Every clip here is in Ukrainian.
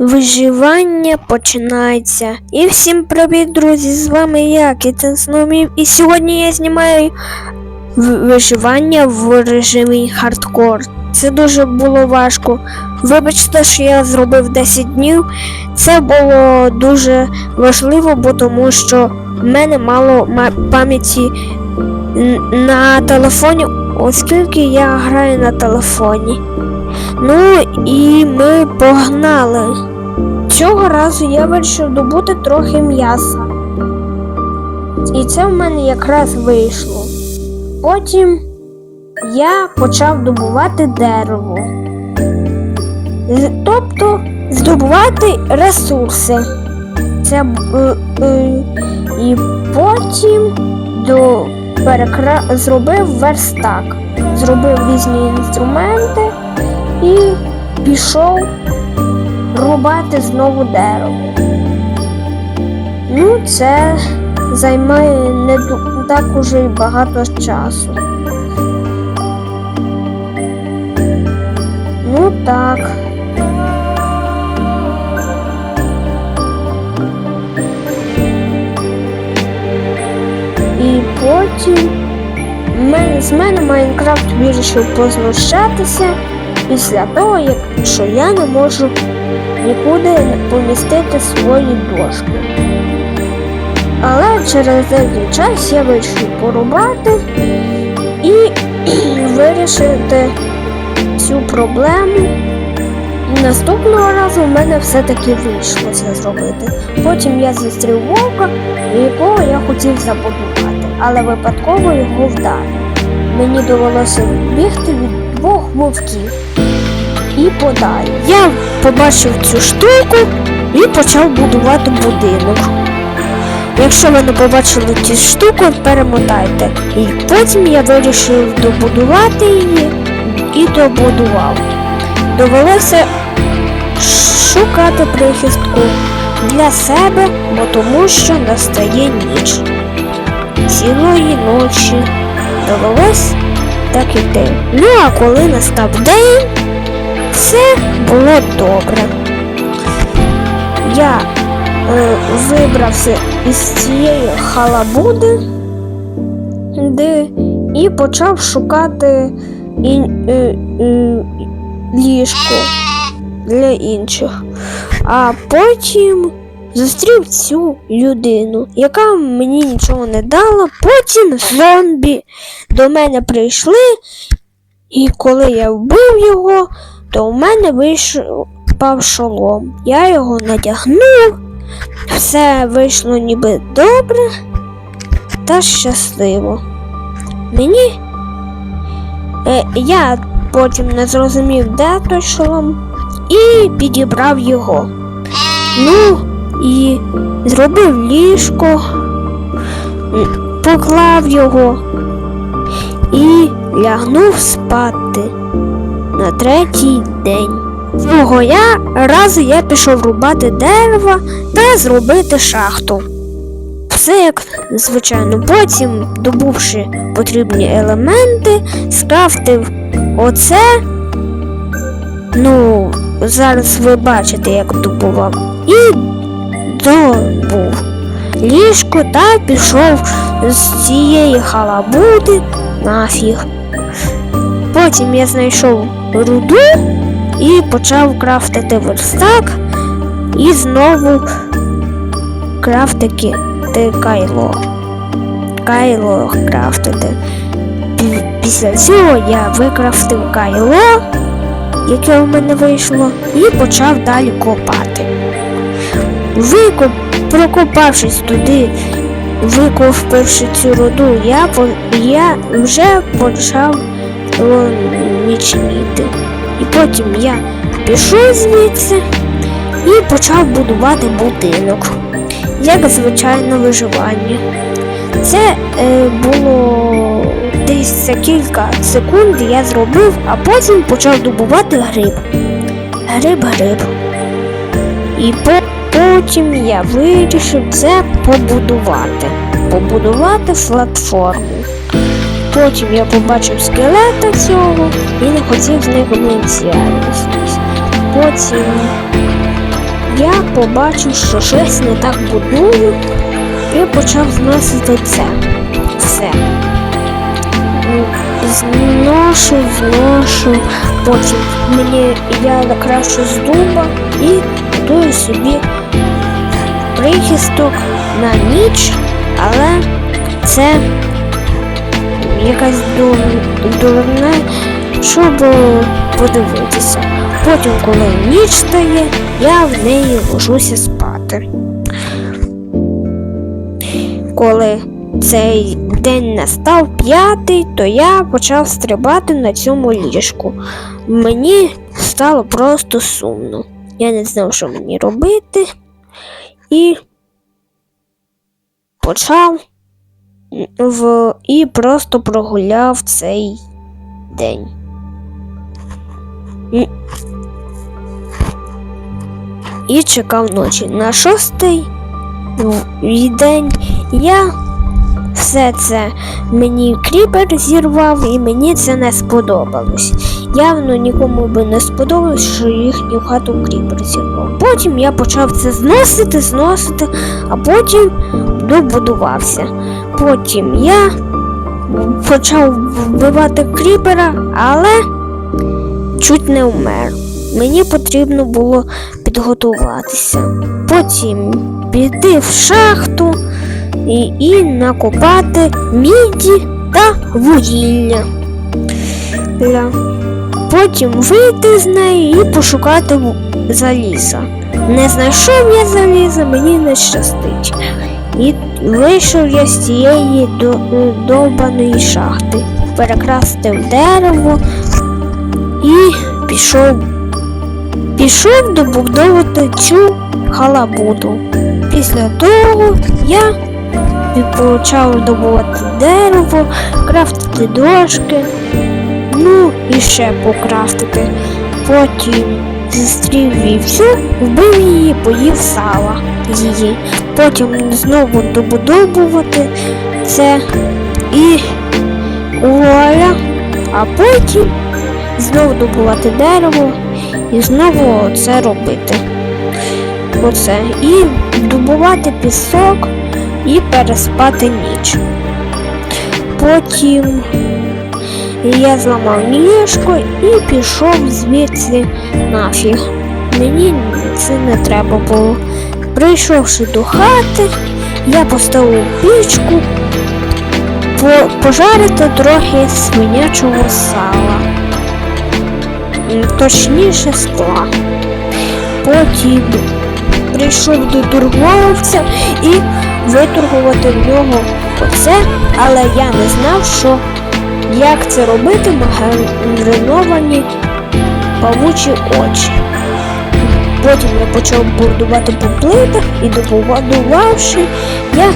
Виживання починається. І всім привіт, друзі! З вами я, Кітен Сномів. І сьогодні я знімаю виживання в режимі хардкор. Це дуже було важко. Вибачте, що я зробив 10 днів. Це було дуже важливо, бо тому що в мене мало пам'яті на телефоні, оскільки я граю на телефоні. Ну і ми погнали. Цього разу я вирішив добути трохи м'яса. І це в мене якраз вийшло. Потім я почав добувати дерево. Тобто здобувати ресурси. Це е, е, і потім до перекра... зробив верстак, зробив різні інструменти і пішов рубати знову дерево. Ну, це займає не так уже й багато часу. Ну так. І потім з мене Майнкрафт вирішив познущатися після того, що я не можу нікуди помістити свої дошки. Але через деякий час я вирішив порубати і вирішити цю проблему. І наступного разу в мене все-таки вийшло це зробити. Потім я зустрів вовка, якого я хотів забудувати, але випадково його вдарив. Мені довелося бігти від двох вовків і подалі. Я побачив цю штуку і почав будувати будинок. Якщо ви не побачили цю штуку, перемотайте. І потім я вирішив добудувати її і добудував. Довелося шукати прихистку для себе, бо тому що настає ніч. Цілої ночі довелось так іти. Ну а коли настав день, все було добре. Я е, вибрався із цієї халабуди де, і почав шукати ін, е, е, ліжко для інших. А потім зустрів цю людину, яка мені нічого не дала. Потім зомбі до мене прийшли, і коли я вбив його, то у мене вийшов шолом. Я його надягнув, все вийшло ніби добре та щасливо. Мені е, я потім не зрозумів, де той шолом, і підібрав його. Ну і зробив ліжко, поклав його і лягнув спати на третій день. Свого я разу я пішов рубати дерева та зробити шахту. Як звичайно, потім, добувши потрібні елементи, скрафтив оце. Ну, зараз ви бачите, як добував. І добув ліжко та пішов з цієї халабуди нафіг. Потім я знайшов руду і почав крафтити верстак і знову крафтити кайло. Кайло крафтити. Після цього я викрафтив кайло, яке у мене вийшло, і почав далі копати. Викоп... Прокопавшись туди, викопавши цю руду, я, я вже почав нічніти. І потім я пішов звідси і почав будувати будинок. Як звичайно виживання. Це е, було десь за кілька секунд я зробив, а потім почав добувати гриб. Гриб-гриб. І по- потім я вирішив це побудувати. Побудувати платформу. Потім я побачив скелета цього і не хотів з ним з'явитись. Потім я побачив, що щось не так будую і почав зносити це. Все. Зношу, зношу, потім мені я накрашу з дуба і будую собі прихисток на ніч, але це якась дур- дурне, щоб подивитися. Потім, коли ніч стає, я в неї ложуся спати. Коли цей день настав п'ятий, то я почав стрибати на цьому ліжку. Мені стало просто сумно. Я не знав, що мені робити, і почав в... і просто прогуляв цей день. І чекав ночі. На шостий день я все це мені кріпер зірвав, і мені це не сподобалось. Явно нікому би не сподобалось, що їхню хату кріпер зірвав. Потім я почав це зносити, зносити, а потім добудувався. Потім я почав вбивати кріпера, але чуть не вмер. Мені потрібно було підготуватися. Потім піти в шахту і, і накопати міді та вугілля. Ля. Потім вийти з неї і пошукати заліза. Не знайшов я заліза, мені не щастить. І вийшов я з цієї до, довбаної шахти, перекрастив дерево і пішов. Пішов добудовувати цю халабуду. Після того я почав добувати дерево, крафтити дошки, ну і ще покрафтити. Потім зустрів вівцю, вбив її, поїв сала її. Потім знову добудовувати це і вуаля, а потім знову добувати дерево і знову це робити. Оце. І добувати пісок і переспати ніч. Потім я зламав ліжко і пішов звідси нафіг. Мені це не треба було. Прийшовши до хати, я поставив пічку пожарити трохи свинячого сала. Точніше скла. Потім прийшов до торговця і виторгувати в нього оце, але я не знав, що як це робити мариновані павучі очі. Потім я почав будувати по плитах і добудувавши, я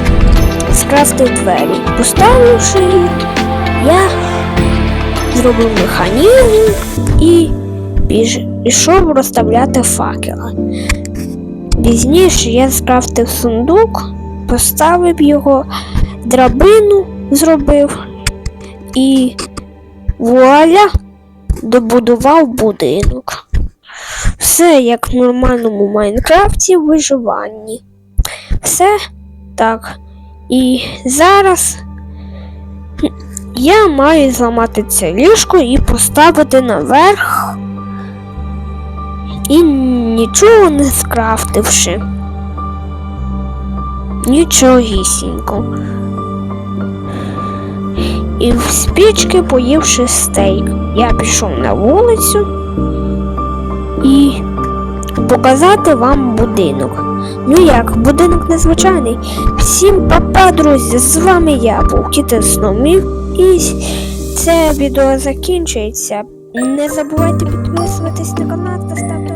скрафтив двері. Поставивши їх, я зробив механізм і пішов розставляти факела. Пізніше я скрафтив сундук, поставив його, драбину зробив і вуаля добудував будинок. Все як в нормальному Майнкрафті виживанні. Все так. І зараз я маю зламати це ліжко і поставити наверх. І нічого не скрафтивши. Нічогісінько. І в спічки поївши стейк. Я пішов на вулицю і показати вам будинок. Ну як, будинок незвичайний. Всім папа, друзі! З вами я Кіти Сномів. І це відео закінчується. Не забувайте підписуватись на канал та ставити